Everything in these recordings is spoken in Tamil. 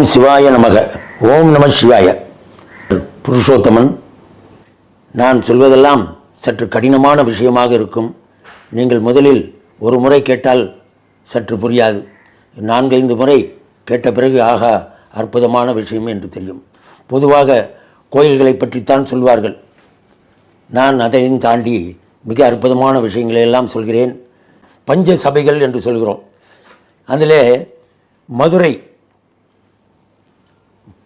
ஓம் சிவாய நமக. ஓம் நம சிவாய. புருஷோத்தமன் நான் சொல்வதெல்லாம் சற்று கடினமான விஷயமாக இருக்கும். நீங்கள் முதலில் ஒரு முறை கேட்டால் சற்று புரியாது. நான்கைந்து முறை கேட்ட பிறகு ஆகா அற்புதமான விஷயம் என்று தெரியும். பொதுவாக கோயில்களை பற்றித்தான் சொல்வார்கள். நான் அதையும் தாண்டி மிக அற்புதமான விஷயங்களை எல்லாம் சொல்கிறேன். பஞ்ச சபைகள் என்று சொல்கிறோம். அதிலே மதுரை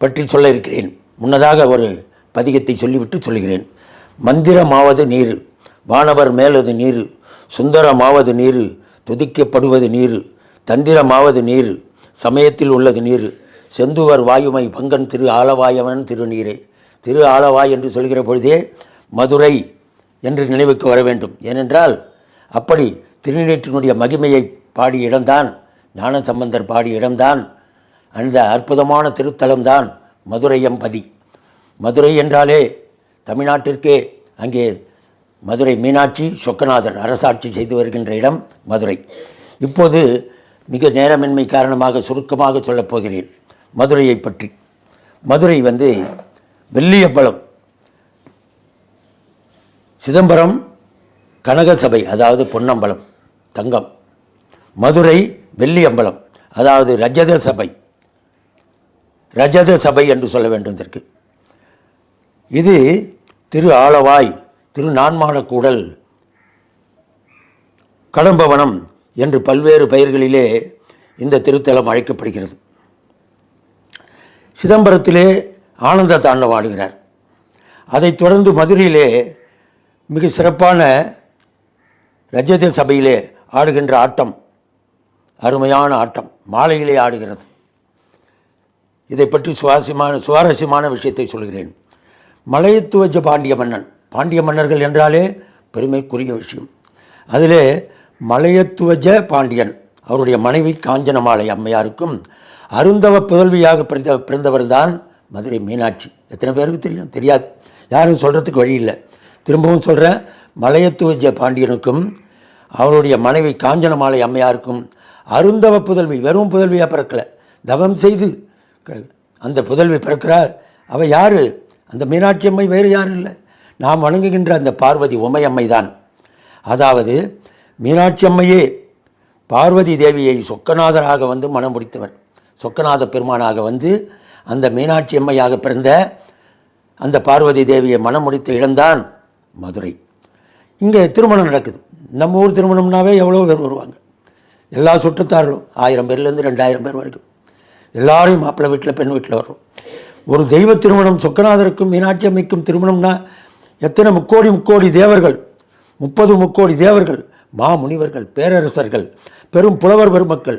பற்றி சொல்ல இருக்கிறேன். முன்னதாக ஒரு பதிகத்தை சொல்லிவிட்டு சொல்கிறேன். மந்திரமாவது நீர் வானவர் மேலது நீர் சுந்தரமாவது நீர் துதிக்கப்படுவது நீர் தந்திரமாவது நீர் சமயத்தில் உள்ளது நீர் செந்துவர் வாயுமை பங்கன் திரு ஆலவாயவன் திருநீரே. திரு ஆலவாய் என்று சொல்கிற பொழுதே மதுரை என்று நினைவுக்கு வர வேண்டும். ஏனென்றால் அப்படி திருநீற்றினுடைய மகிமையை பாடிய இடம்தான் ஞான சம்பந்தர் பாடிய இடம்தான் அந்த அற்புதமான திருத்தலம்தான் மதுரையம்பதி. மதுரை என்றாலே தமிழ்நாட்டிற்கே அங்கே மதுரை மீனாட்சி சொக்கநாதர் அரசாட்சி செய்து வருகின்ற இடம் மதுரை. இப்போது மிக நேரமின்மை காரணமாக சுருக்கமாக சொல்லப் போகிறேன் மதுரையை பற்றி. மதுரை வந்து வெள்ளியம்பலம் சிதம்பரம் கனக சபை அதாவது பொன்னம்பலம் தங்கம். மதுரை வெள்ளியம்பலம் அதாவது ரஜத சபை ரஜத சபை என்று சொல்ல வேண்டும் இதற்கு. இது திரு ஆலவாய் திரு நான்மாடக்கூடல் கடம்பவனம் என்று பல்வேறு பெயர்களிலே இந்த திருத்தலம் அழைக்கப்படுகிறது. சிதம்பரத்திலே ஆனந்த தாண்டவம் ஆடுகிறார். அதைத் தொடர்ந்து மதுரையிலே மிக சிறப்பான ரஜத சபையிலே ஆடுகின்ற ஆட்டம் அருமையான ஆட்டம் மாலையிலே ஆடுகிறது. இதை பற்றி சுவாரஸ்யமான சுவாரஸ்யமான விஷயத்தை சொல்கிறேன். மலையத்துவஜ பாண்டிய மன்னன். பாண்டிய மன்னர்கள் என்றாலே பெருமைக்குரிய விஷயம். அதிலே மலையத்துவஜ பாண்டியன் அவருடைய மனைவி காஞ்சனமாலை அம்மையாருக்கும் அருந்தவ புதல்வியாக பிறந்த பிறந்தவர்தான் மதுரை மீனாட்சி. எத்தனை பேருக்கு தெரியும்? தெரியாது. யாரும் சொல்கிறதுக்கு வழி இல்லை. திரும்பவும் சொல்கிறேன் மலையத்துவஜ பாண்டியனுக்கும் அவருடைய மனைவி காஞ்சனமாலை அம்மையாருக்கும் அருந்தவ புதல்வி வெறும் புதல்வியாக பிறக்கலை. தவம் செய்து அந்த புதல்வி பிறக்கிறார் அவள் யார்? அந்த மீனாட்சி அம்மை வேறு யாரும் இல்லை. நாம் வணங்குகின்ற அந்த பார்வதி உமையம்மை தான். அதாவது மீனாட்சி அம்மையே பார்வதி தேவியை சொக்கநாதராக வந்து மனம் முடித்தவர் சொக்கநாத பெருமானாக வந்து அந்த மீனாட்சி அம்மையாக பிறந்த அந்த பார்வதி தேவியை மனம் முடித்த இடம்தான் மதுரை. இங்கே திருமணம் நடக்குது. நம்ம ஊர் திருமணம்னாவே எவ்வளோ பேர் வருவாங்க. எல்லா சுற்றத்தார்களும் ஆயிரம் பேர்லேருந்து ரெண்டாயிரம் பேர் வரைக்கும். எல்லாரையும் மாப்பிள்ளை வீட்டில் பெண் வீட்டில் வரும் ஒரு தெய்வ திருமணம் சொக்கநாதருக்கும் மீனாட்சி அம்மைக்கும் திருமணம்னா எத்தனை முக்கோடி முக்கோடி தேவர்கள் முப்பது முக்கோடி தேவர்கள் மாமுனிவர்கள் பேரரசர்கள் பெரும் புலவர் பெருமக்கள்.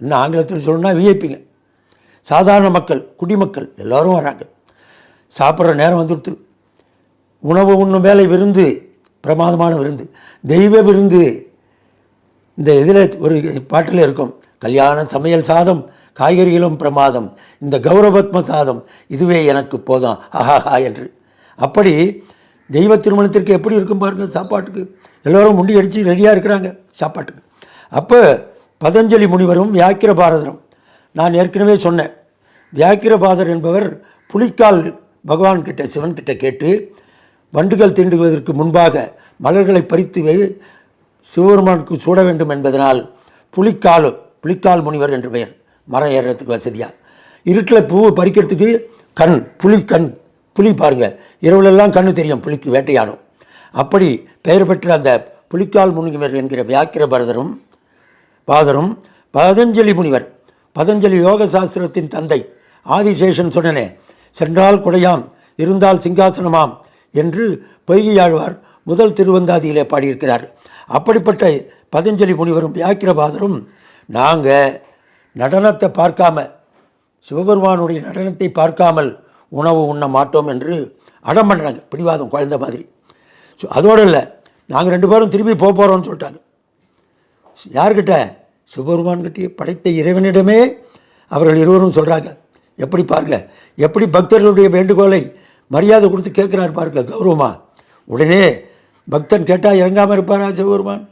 இன்னும் ஆங்கிலத்தில் சொல்லணும்னா விஐபிங்க சாதாரண மக்கள் குடிமக்கள் எல்லோரும் வராங்க. சாப்பிட்ற நேரம் வந்துடுத்து. உணவு உண்ணும் வேலை விருந்து பிரமாதமான விருந்து. தெய்வ விருந்து. இந்த இதில் ஒரு பாட்டில் இருக்கும். கல்யாண சமையல் சாதம் காய்கறிகளும் பிரமாதம். இந்த கௌரவத்ம சாதம் இதுவே எனக்கு போதும். ஆஹாஹா என்று. அப்படி தெய்வ திருமணத்திற்கு எப்படி இருக்கும் பாருங்க சாப்பாட்டுக்கு. எல்லோரும் முண்டி அடித்து ரெடியாக இருக்கிறாங்க சாப்பாட்டுக்கு. அப்போ பதஞ்சலி முனிவரும் வியாக்கிர பாரதரும் நான் ஏற்கனவே சொன்னேன். வியாக்கிரபாதர் என்பவர் புலிக்கால் பகவான் கிட்ட சிவன் கிட்ட கேட்டு வண்டுகள் தீண்டுவதற்கு முன்பாக மலர்களை பறித்து சிவபெருமானுக்கு சூட வேண்டும் என்பதனால் புலிக்கால் புலிக்கால் முனிவர் என்று பெயர். மரம் ஏறுறதுக்கு வசதியாக இருட்டில் பூவை பறிக்கிறதுக்கு கண் புலி கண் புலி பாருங்க. இரவுலெல்லாம் கண்ணு தெரியும் புலிக்கு வேட்டையாடும். அப்படி பெயர் பெற்ற அந்த புலிக்கால் முனிவர் என்கிற வியாக்கிர பரதரும் பாதரும் பதஞ்சலி முனிவர் பதஞ்சலி யோக சாஸ்திரத்தின் தந்தை ஆதிசேஷன் சொன்னனே சென்றால் குடையாம் இருந்தால் சிங்காசனமாம் என்று பொய்கையாழ்வார் முதல் திருவந்தாதியிலே பாடியிருக்கிறார். அப்படிப்பட்ட பதஞ்சலி முனிவரும் வியாக்கிரபாதரும் நாங்கள் நடனத்தை பார்க்காம சிவபெருமானுடைய நடனத்தை பார்க்காமல் உணவு உண்ண மாட்டோம் என்று அடம் பண்ணுறாங்க பிடிவாதம் குழந்த மாதிரி. ஸோ அதோடு இல்லை நாங்கள் ரெண்டு பேரும் திரும்பி போக போகிறோம்னு சொல்லிட்டாங்க. யார்கிட்ட? சிவபெருமான்கிட்டே படைத்த இறைவனிடமே அவர்கள் இருவரும் சொல்கிறாங்க எப்படி பாருங்க எப்படி பக்தர்களுடைய வேண்டுகோளை மரியாதை கொடுத்து கேட்குறாரு பாருங்க கௌரவமா. உடனே பக்தன் கேட்டால் இறங்காமல் இருப்பாரா சிவபெருமான்?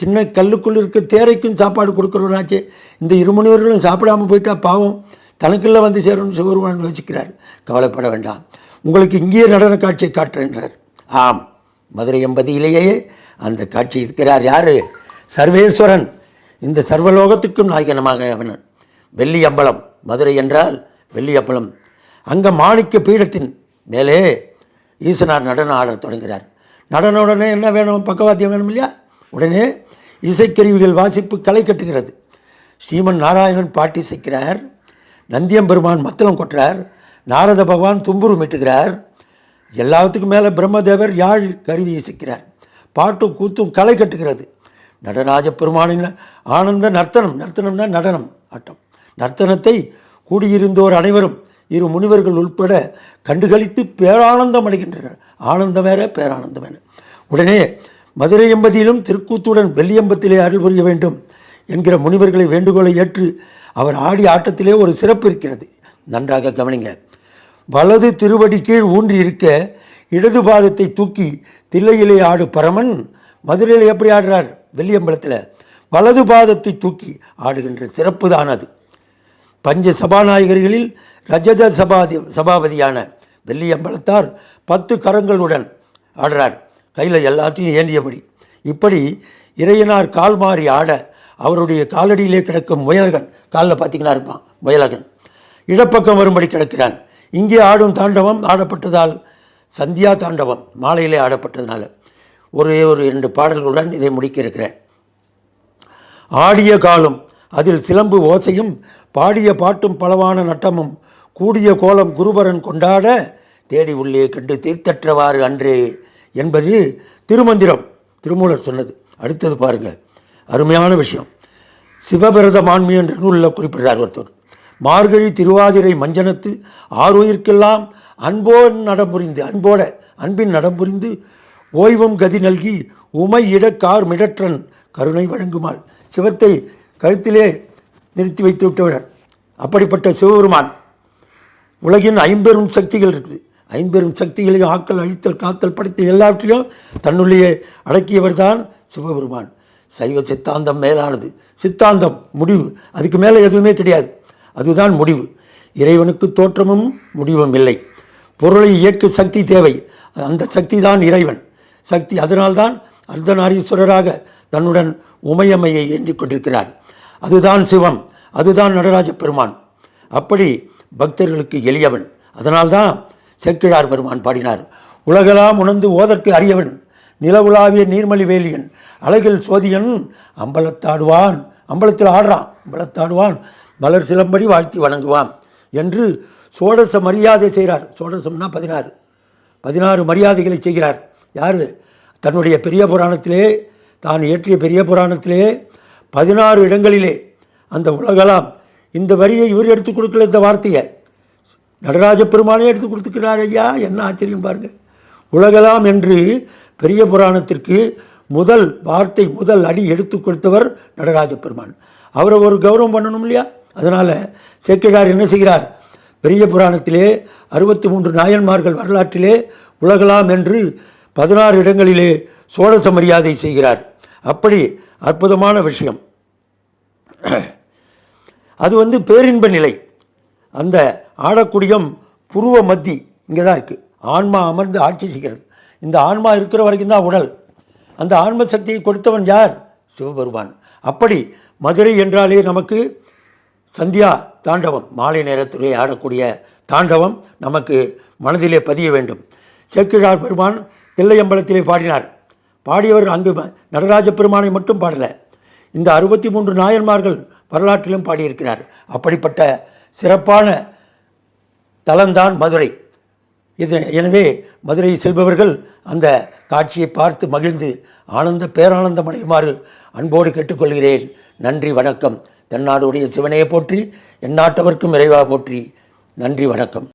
சின்ன கல்லுக்குள் இருக்க தேரைக்கும் சாப்பாடு கொடுக்குறவனாச்சே. இந்த இரு முனிவர்களும் சாப்பிடாம போயிட்டா பாவம். தனக்குள்ளே வந்து சேரும்னு சிவருமான் யோசிக்கிறார். கவலைப்பட வேண்டாம். உங்களுக்கு இங்கேயே நடன காட்சியை காட்டுகின்றார் ஆம் மதுரை எம்பதியிலேயே அந்த காட்சி இருக்கிறார் யார்? சர்வேஸ்வரன். இந்த சர்வலோகத்துக்கும் நாயகனமாக அவன். வெள்ளி அம்பலம் மதுரை என்றால் வெள்ளி அம்பலம் அங்கே மாணிக்க பீடத்தின் மேலே ஈசனார் நடனம் ஆடத் தொடங்குகிறார். நடன உடனே என்ன வேணும்? பக்கவாத்தியம் வேணும் இல்லையா? உடனே இசைக்கருவிகள் வாசிப்பு களை கட்டுகிறது. ஸ்ரீமன் நாராயணன் பாட்டி இசைக்கிறார். நந்தியம்பெருமான் மத்தளம் கொட்டுறார். நாரத பகவான் தும்புரு மீட்டுகிறார். எல்லாத்துக்கும் மேலே பிரம்மதேவர் யாழ் கருவி இசைக்கிறார். பாட்டும் கூத்தும் களை கட்டுகிறது. நடராஜ பெருமானின் ஆனந்த நர்த்தனம் நர்த்தனம்னா நடனம் ஆட்டம். நர்த்தனத்தை கூடியிருந்தோர் அனைவரும் இரு முனிவர்கள் உள்பட கண்டுகளித்து பேரானந்தம் அடைகின்றனர். ஆனந்தம் வேற பேரானந்தம் வேற. உடனே மதுரை எம்பதியிலும் திருக்கூத்துடன் வெள்ளியம்பத்திலே அருள் புரிய வேண்டும் என்கிற முனிவர்களை வேண்டுகோளை ஏற்று அவர் ஆடிய ஆட்டத்திலே ஒரு சிறப்பு இருக்கிறது. நன்றாக கவனிங்க. வலது திருவடி கீழ் ஊன்றி இருக்க இடது பாதத்தை தூக்கி தில்லையிலே ஆடு பரமன் மதுரையில் எப்படி ஆடுறார்? வெள்ளியம்பலத்தில் வலது பாதத்தை தூக்கி ஆடுகின்ற சிறப்பு தான் அது பஞ்ச சபாநாயகர்களில் ரஜத சபாதி சபாபதியான வெள்ளியம்பலத்தார் பத்து கரங்களுடன் ஆடுறார். கையில் எல்லாத்தையும் ஏந்தியபடி. இப்படி இறையனார் கால் மாறி ஆட அவருடைய காலடியிலே கிடக்கும் முயலகன் காலில் பார்த்தீங்கன்னா இருப்பான் முயலகன். இடப்பக்கம் வரும்படி கிடக்கிறான். இங்கே ஆடும் தாண்டவம் ஆடப்பட்டதால் சந்தியா தாண்டவம் மாலையிலே ஆடப்பட்டதுனால. ஒரே ஒரு இரண்டு பாடல்களுடன் இதை முடிக்க இருக்கிறேன் ஆடிய காலும் அதில் சிலம்பு ஓசையும் பாடிய பாட்டும் பலவான நட்டமும் கூடிய கோலம் குருபரன் கொண்டாட தேடி உள்ளே கண்டு தீர்த்தற்றவாறு அன்றே என்பது திருமந்திரம். திருமூலர் சொன்னது. அடுத்தது பாருங்க. அருமையான விஷயம். சிவபிரத மான்மி என்ற நூலில் குறிப்பிடுறார் ஒருத்தர். மார்கழி திருவாதிரை மஞ்சனத்து ஆறுயிர்க்கெல்லாம் அன்போன் நடம்புரிந்து அன்போட அன்பின் நடம்புரிந்து ஓய்வும் கதி நல்கி உமை இடக்கார் மிடற்றன் கருணை வழங்குமாள். சிவத்தை கழுத்திலே நிறுத்தி வைத்து விட்டவர். அப்படிப்பட்ட சிவபெருமான். உலகின் ஐம்பெரும் சக்திகள் இருக்குது. ஐம்பெரும் சக்திகளையும் ஆக்கல் அழித்தல் காத்தல் படைத்தல் எல்லாவற்றையும் தன்னுள்ளே அடக்கியவர் தான் சிவபெருமான். சைவ சித்தாந்தம் மேலானது. சித்தாந்தம் முடிவு. அதுக்கு மேலே எதுவுமே கிடையாது. அதுதான் முடிவு. இறைவனுக்கு தோற்றமும் முடிவும் இல்லை. பொருளை இயக்கு சக்தி தேவை. அந்த சக்தி தான் இறைவன். சக்தி அதனால்தான் அர்த்தநாரீஸ்வரராக தன்னுடன் உமையம்மையை ஏந்தி கொண்டிருக்கிறார். அதுதான் சிவம். அதுதான் நடராஜ பெருமான். அப்படி பக்தர்களுக்கு எளியவன். அதனால்தான் செக்கிழார் பெருமான் பாடினார். உலகெல்லாம் உணர்ந்து ஓதற்கு அறியவன் நிலவுலாவிய நீர்மலி வேலியன் அழகில் சோதியன் அம்பலத்தாடுவான் அம்பலத்தில் ஆடுறான் அம்பலத்தாடுவான் மலர் சிலம்படி வாழ்த்தி வணங்குவான் என்று சோடச மரியாதை செய்கிறார். சோடசம்னா பதினாறு. பதினாறு மரியாதைகளை செய்கிறார். யார்? தன்னுடைய பெரிய புராணத்திலே தான் இயற்றிய பெரிய புராணத்திலே பதினாறு இடங்களிலே அந்த உலகலாம் இந்த வரியை இவர் எடுத்து கொடுக்கல இந்த வார்த்தையை. நடராஜ பெருமானே எடுத்து கொடுத்துக்கிறார் ஐயா. என்ன ஆச்சரியம் பாருங்கள். உலகலாம் என்று பெரிய புராணத்திற்கு முதல் வார்த்தை முதல் அடி எடுத்து கொடுத்தவர் நடராஜ பெருமான். அவரை ஒரு கௌரவம் பண்ணணும் இல்லையா? அதனால் சேக்கிழார் என்ன செய்கிறார்? பெரிய புராணத்திலே அறுபத்தி மூன்று நாயன்மார்கள் வரலாற்றிலே உலகலாம் என்று பதினாறு இடங்களிலே சோழச மரியாதை செய்கிறார். அப்படி அற்புதமான விஷயம். அது வந்து பேரின்ப நிலை. அந்த ஆடக்குடியம் புருவ மத்தி இங்கே தான் இருக்குது ஆன்மா அமர்ந்து ஆட்சி செய்கிறது. இந்த ஆன்மா இருக்கிற வரைக்கும் தான் உடல். அந்த ஆன்ம சக்தியை கொடுத்தவன் யார்? சிவபெருமான். அப்படி மதுரை என்றாலே நமக்கு சந்தியா தாண்டவம். மாலை நேரத்திலே ஆடக்கூடிய தாண்டவம் நமக்கு மனதிலே பதிய வேண்டும். சேக்கிழார் பெருமான் தில்லையம்பலத்திலே பாடினார். பாடியவர் அங்கு நடராஜ பெருமானை மட்டும் பாடலை. இந்த அறுபத்தி மூன்று நாயன்மார்கள் வரலாற்றிலும் பாடியிருக்கிறார். அப்படிப்பட்ட சிறப்பான தலம்தான் மதுரை. இது எனவே மதுரை செல்பவர்கள் அந்த காட்சியை பார்த்து மகிழ்ந்து ஆனந்த பேரானந்தம் அடையுமாறு அன்போடு கேட்டுக்கொள்கிறேன். நன்றி வணக்கம். தென்னாடுடைய சிவனையை போற்றி எந்நாட்டவர்க்கும் இறைவா போற்றி. நன்றி வணக்கம்.